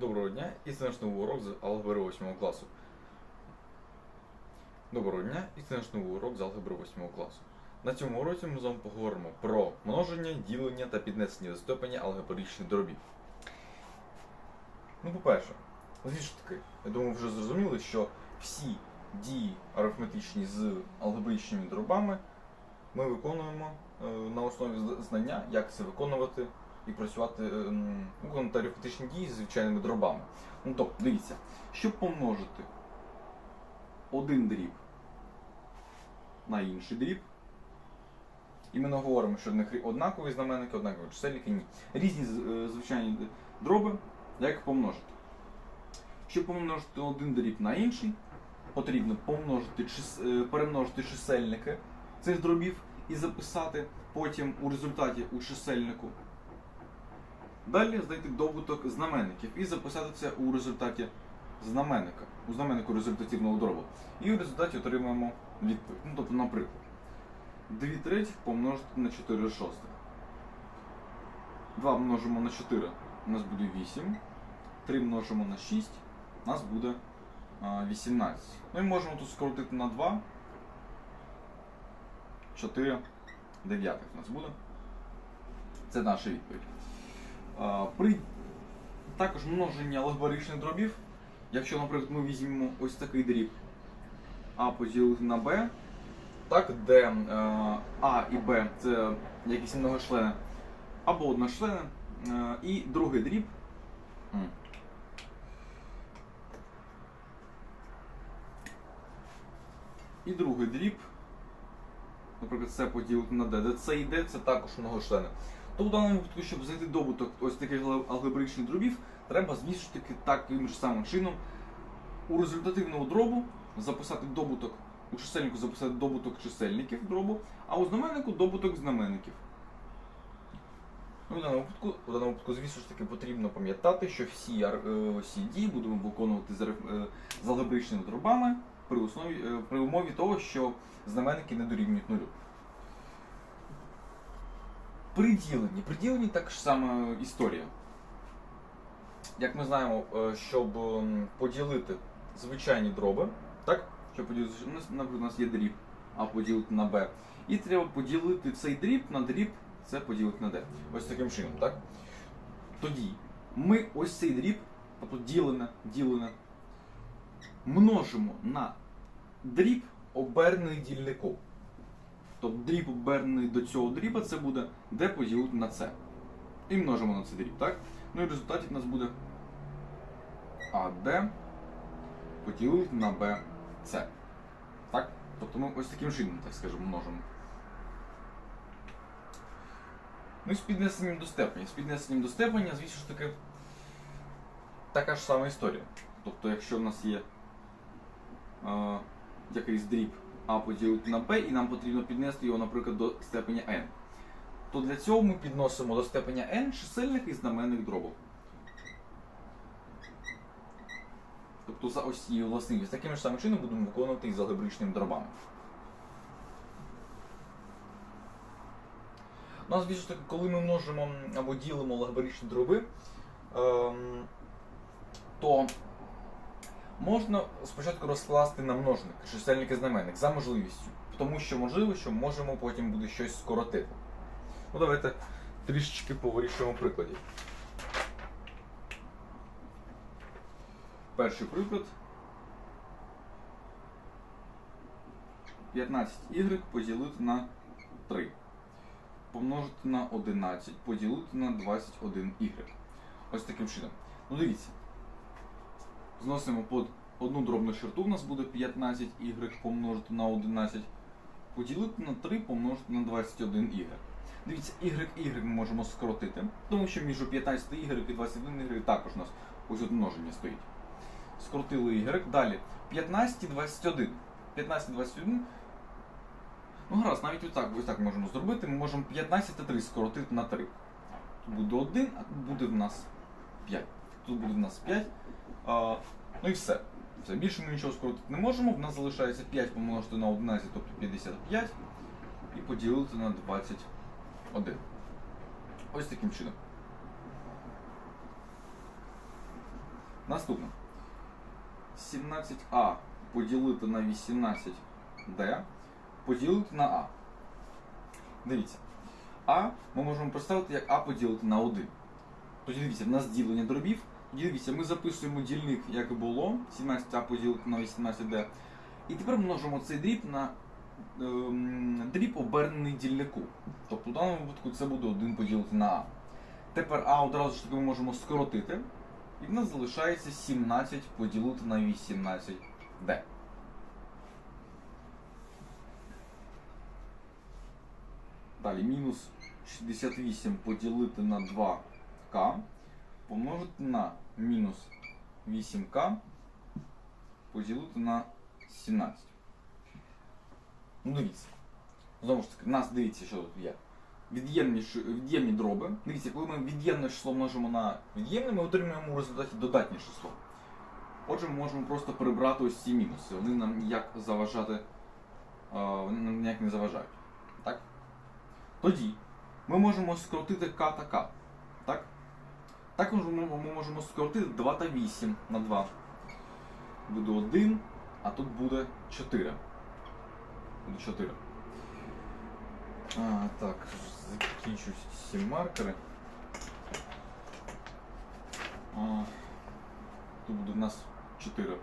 Доброго дня і це наш новий урок з алгебри 8 класу. Доброго дня і це наш новий урок з алгебри 8 класу. На цьому уроці ми з вами поговоримо про множення, ділення та піднесення до степені алгебричних дробів. Ну, по-перше, звісно таки, я думаю, вже зрозуміли, що всі дії арифметичні з алгебричними дробами ми виконуємо е, на основі знання, як це виконувати і працювати, е, м, арифметичні дії з звичайними дробами. Ну тобто, дивіться, щоб помножити один дріб на інший дріб, і ми не говоримо, що них однакові знаменники, однакові чисельники, ні. Різні е, звичайні дроби, як помножити. Щоб помножити один дріб на інший, потрібно помножити е, перемножити чисельники цих дробів і записати потім у результаті у чисельнику. Далі знайти добуток знаменників і записати це у результаті знаменника, у знаменнику результативного дробу. І в результаті отримаємо відповідь. Ну, тобто, наприклад, 2 третіх помножити на 4 шостих. 2 множимо на 4, у нас буде 8. 3 множимо на 6, у нас буде 18. Ну і можемо тут скоротити на 2. 4 дев'ятих у нас буде. Це наша відповідь. При також множення логарифмічних дробів, якщо, наприклад, ми візьмемо ось такий дріб А поділити на Б, так, де е, А і Б це якісь многочлени або одночлени, е, і другий дріб. І другий дріб, наприклад, це поділити на D, де це і D це також многочлени. То в даному випадку, щоб знайти добуток ось таких алгебричних дробів, треба, таки, таким ж самим чином у результативного дробу записати добуток, у чисельнику записати добуток чисельників дробу, а у знаменнику добуток знаменників. Ну, в даному випадку, в даному випадку, звісно ж таки, потрібно пам'ятати, що всі, ар- е, дії будемо виконувати з, е, з алгебричними дробами при, основі, е, при умові того, що знаменники не дорівнюють нулю. При діленні. При діленні так ж сама історія. Як ми знаємо, е, щоб поділити звичайні дроби, так? Щоб поділити, наприклад, у нас є дріб, а поділити на Б. І треба поділити цей дріб на дріб, це поділити на D. Ось таким чином, так? Тоді ми ось цей дріб, тобто ділене, ділене, множимо на дріб обернений дільником. Тобто дріб обернений до цього дріба це буде d поділити на c. І множимо на цей дріб, так? Ну і в результаті в нас буде AD поділити на BC. Так? Тобто ми ось таким чином, так скажемо, множимо. Ну і з піднесенням до степені. З піднесенням до степеня, звісно ж таки, така ж сама історія. Тобто, якщо в нас є е, якийсь дріб А поділити на Б, і нам потрібно піднести його, наприклад, до степеня n, то для цього ми підносимо до степеня n чисельник і знаменник дробу. Тобто за ось властивістю. Таким ж самим чином будемо виконувати і з алгебричними дробами. Ну, а звісно коли ми множимо або ділимо алгебричні дроби, ем, то можна спочатку розкласти на множник, чисельник і знаменник за можливістю. Тому що можливо, що можемо потім буде щось скоротити. Ну, давайте трішечки по вирішуємо прикладі. Перший приклад. 15y поділити на 3. Помножити на 11, поділити на 21y. Ось таким чином. Ну дивіться. Зносимо під одну дробну черту, у нас буде 15y помножити на 11. Поділити на 3 помножити на 21y. Дивіться, y, ми можемо скоротити, тому що між 15 y і 21 y також у нас ось множення стоїть. Скоротили y. Далі 15 і 21. 15 і 21. Ну гаразд, навіть ось так, ось так можемо зробити. Ми можемо 15 та 3 скоротити на 3. Тут буде 1, а тут буде в нас 5. Тут буде в нас 5. А, ну і все. все. Більше ми нічого скоротити не можемо. В нас залишається 5 помножити на 11, тобто 55. І поділити на 21. Ось таким чином. Наступне. 17а поділити на 18d поділити на а. Дивіться. А ми можемо представити як А поділити на 1. Тоді дивіться, в нас ділення дробів. Дивіться, ми записуємо дільник, як і було, 17а поділити на 18d. І тепер множимо цей дріб на ем, дріб обернений дільнику. Тобто в даному випадку це буде 1 поділити на А. Тепер А одразу ж таки ми можемо скоротити. І в нас залишається 17 поділити на 18d. Далі мінус 68 поділити на 2к помножити на мінус 8к поділити на 17. Ну дивіться. Знову ж таки, нас дивіться, що тут є. Від'ємні, від'ємні дроби. Дивіться, коли ми від'ємне число множимо на від'ємне, ми отримуємо в результаті додатнє число. Отже, ми можемо просто прибрати ось ці мінуси. Вони нам ніяк заважати, е, вони нам ніяк не заважають. Так? Тоді ми можемо скоротити k та k. Так? Також ми, ми можемо скоротити 2 та 8 на 2. Буде 1, а тут буде 4. Буде 4. А, так, закінчують всі маркери. А, тут буде в нас 4.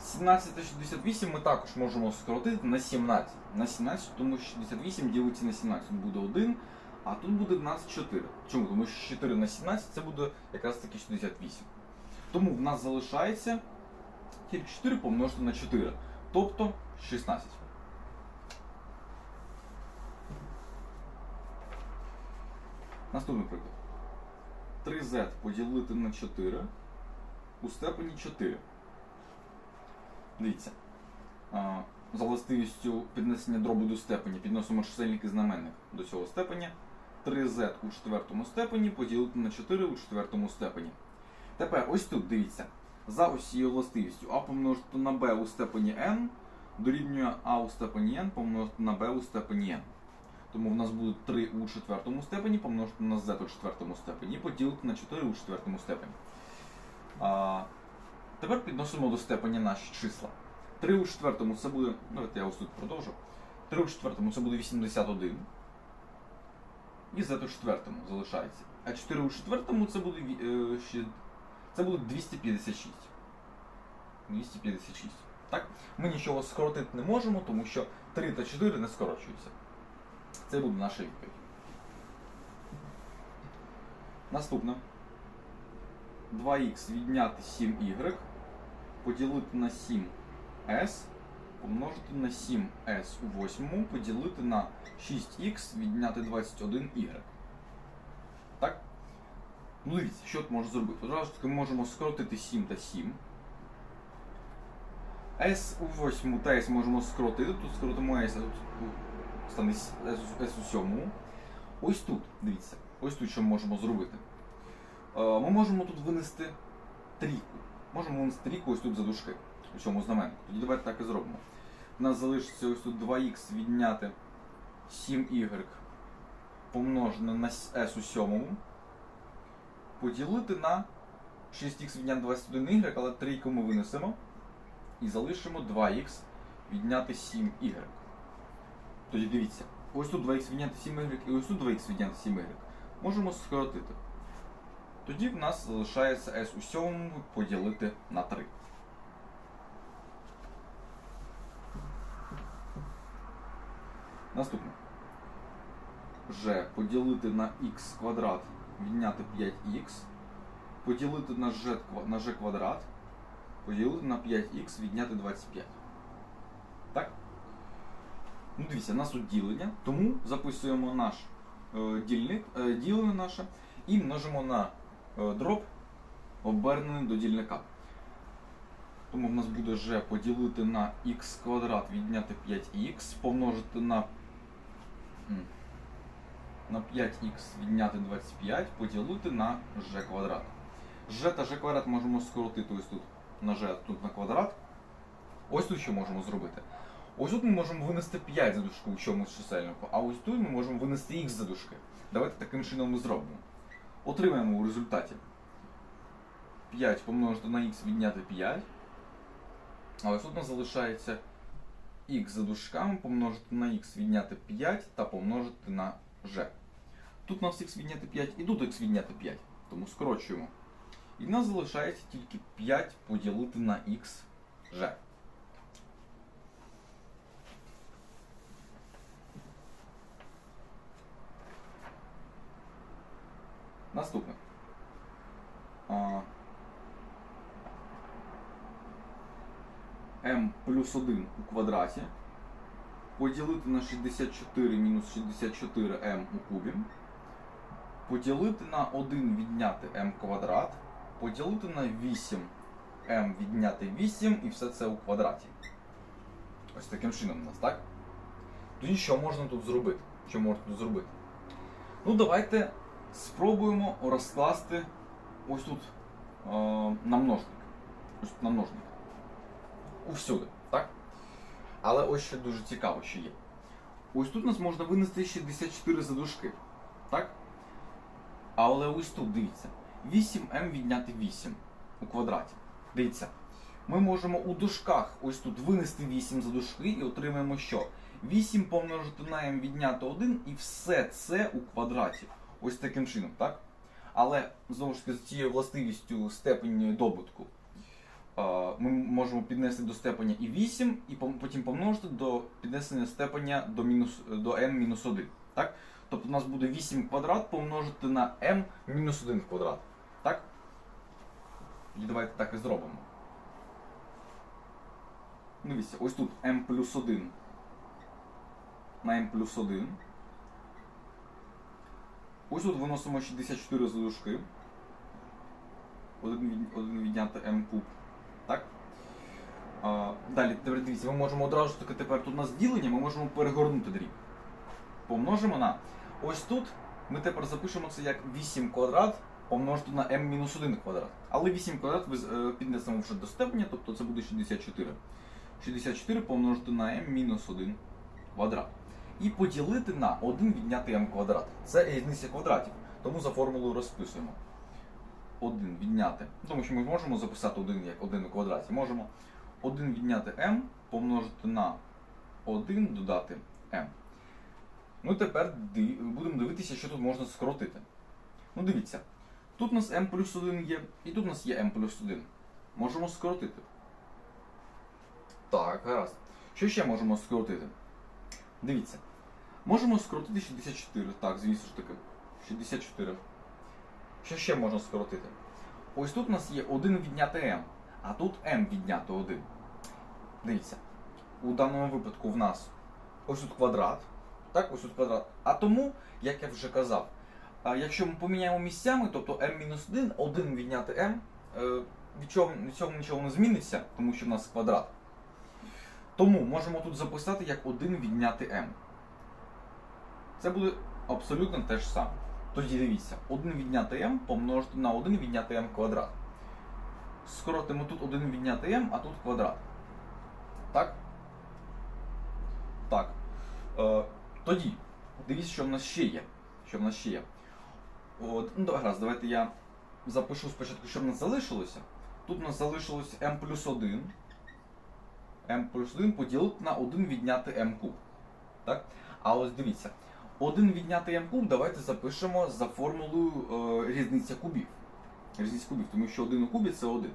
17 та 68 ми також можемо скоротити на 17. На 17, тому що 68 ділиться на 17. Буде 1, а тут буде в нас 4. Чому? Тому що 4 на 17 це буде якраз таки 68. Тому в нас залишається тільки 4 помножити на 4. Тобто 16. Наступний приклад. 3z поділити на 4 у степені 4. Дивіться. За властивістю піднесення дробу до степені підносимо чисельник і знаменник до цього степеня. 3z у четвертому степені поділити на 4 у четвертому степені. Тепер ось тут дивіться. За ось цією властивістю а помножити на b у степені n дорівнює а у степені n помножити на b у степені n. Тому в нас буде 3 у четвертому степені помножити на z у четвертому степені поділити на 4 у четвертому степені. А, тепер підносимо до степені наші числа. 3 у четвертому це буде. Давайте я ось тут продовжу. 3 у четвертому це буде 81. І z у четвертому залишається. А 4 у четвертому це буде, е, це буде 256. 256. Так? Ми нічого скоротити не можемо, тому що 3 та 4 не скорочуються. Це буде наша відповідь. Наступне. 2х відняти 7y поділити на 7s, помножити на 7s у восьмому, поділити на 6х відняти 21y. Так? Ну дивіться, що тут можна зробити? Одразу ж таки можемо скоротити 7 та 7. S у восьму та S можемо скоротити, тут скоротимо S, а тут стане S у- S у сьомому. Ось тут, дивіться, ось тут що ми можемо зробити. Е, Ми можемо тут винести трійку. Можемо винести трійку ось тут за дужки, у цьому знаменнику. Тоді давайте так і зробимо. У нас залишиться ось тут 2х відняти 7y помножене на s у сьомому. Поділити на 6х відняти 21y, але трійку ми винесемо. І залишимо 2х відняти 7y. Тоді дивіться, ось тут 2х відняти 7y і ось тут 2х відняти 7y. Можемо скоротити. Тоді в нас залишається s у сьомому поділити на 3. Наступне. G поділити на x квадрат відняти 5х. Поділити на g, на квадрат. Поділити на 5х відняти 25. Так? Ну дивіться, у нас тут ділення, тому записуємо наш е, дільник, е, ділене наше і множимо на е, дроб обернений до дільника. Тому в нас буде g поділити на x квадрат відняти 5х, помножити на, на 5х відняти 25, поділити на g квадрат. g та g квадрат можемо скоротити ось тут на g, тут на квадрат. Ось тут що можемо зробити. Ось тут ми можемо винести 5 за дужку у чомусь чисельнику, а ось тут ми можемо винести х за дужки. Давайте таким чином ми зробимо. Отримаємо у результаті 5 помножити на х відняти 5. А ось тут у нас залишається х за дужками помножити на х відняти 5 та помножити на g. Тут у нас х відняти 5 і тут х відняти 5. Тому скорочуємо. І в нас залишається тільки 5 поділити на х g. Наступне. А, m плюс 1 у квадраті поділити на 64 мінус 64m у кубі, поділити на 1 відняти m квадрат, поділити на 8m відняти 8 і все це у квадраті. Ось таким чином у нас, так? Тоді що можна тут зробити? Що можна тут зробити? Ну, давайте спробуємо розкласти ось тут е, на множник. Ось тут на множник. Усюди? Але ось ще дуже цікаво, що є. Ось тут нас можна винести 64 за дужки. Так? Але ось тут, дивіться, 8m відняти 8 у квадраті. Дивіться, ми можемо у дужках ось тут винести 8 за дужки і отримаємо що? 8 помножити на m відняти 1 і все це у квадраті. Ось таким чином, так? Але знову ж таки з цією властивістю степені добутку ми можемо піднести до степеня і 8, і потім помножити до піднесення степеня до, мінус, до m-1. Так? Тобто у нас буде 8 квадрат помножити на m-1 квадрат. Так? І давайте так і зробимо. Дивіться, ось тут m плюс 1 на m плюс 1. Ось тут виносимо 64 за. Один, один відняти m куб. Далі, дивіться, ми можемо одразу таки тепер тут у нас ділення, ми можемо перегорнути дріб. Помножимо на. Ось тут ми тепер запишемо це як 8 квадрат помножити на m-1 квадрат. Але 8 квадрат ви е, піднесемо вже до степеня, тобто це буде 64. 64 помножити на m-1 квадрат. І поділити на 1 відняти m квадрат. Це різниця квадратів. Тому за формулою розписуємо. 1 відняти. Тому що ми можемо записати 1 як 1 у квадраті. Можемо 1 відняти m помножити на 1 додати m. Ну і тепер будемо дивитися, що тут можна скоротити. Ну дивіться, тут у нас m плюс 1 є, і тут у нас є m плюс 1. Можемо скоротити. Так, гаразд. Що ще можемо скоротити? Дивіться. Можемо скоротити 64. Так, звісно ж таки. 64. Що ще можна скоротити? Ось тут у нас є 1 відняти m, а тут m відняти 1. Дивіться. У даному випадку в нас ось тут квадрат. Так, ось тут квадрат. А тому, як я вже казав, якщо ми поміняємо місцями, тобто m-1, 1 відняти m, е, від чого, від цього нічого не зміниться, тому що в нас квадрат. Тому можемо тут записати як 1 відняти m. Це буде абсолютно те ж саме. Тоді дивіться, 1 відняти m помножити на 1 відняти m квадрат. Скоротимо тут 1 відняти m, а тут квадрат. Так? Так. Е, тоді, дивіться, що в нас ще є. Що в нас ще є. От, ну, гаразд, давайте я запишу спочатку, що в нас залишилося. Тут у нас залишилось m плюс 1. m плюс 1 поділити на 1 відняти m куб. Так? А ось дивіться. 1 відняти m куб давайте запишемо за формулою е, різниця кубів. Різниця кубів, тому що 1 у кубі це 1.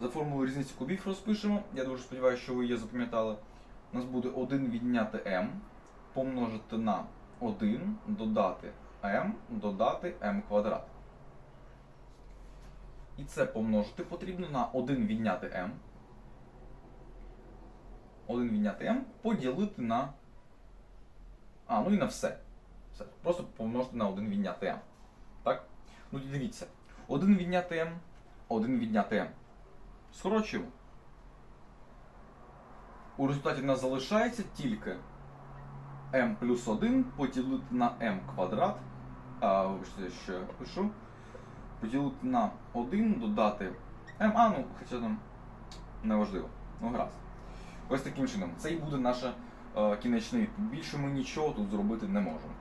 За формулою різниці кубів розпишемо. Я дуже сподіваюся, що ви її запам'ятали. У нас буде 1 відняти m помножити на 1 додати m додати m квадрат. І це помножити потрібно на 1 відняти m. 1 відняти m поділити на. А, ну і на все. все. Просто помножити на 1 відняти m. Так? Ну дивіться. 1 відняти m, 1 відняти m. Скорочуємо. У результаті нас залишається тільки m плюс 1 поділити на m квадрат. А, що я пишу. Поділити на 1, додати m, а ну, хоча там неважливо. Ну, гаразд. Ось таким чином. Це і буде наша е, відповідь. Більше ми нічого тут зробити не можемо.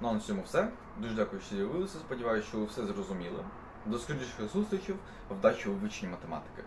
Ну а на цьому все. Дуже дякую, що з'явилися. Сподіваюся, що ви все зрозуміли. До скоріших зустрічей, вдачі у вивченні математики.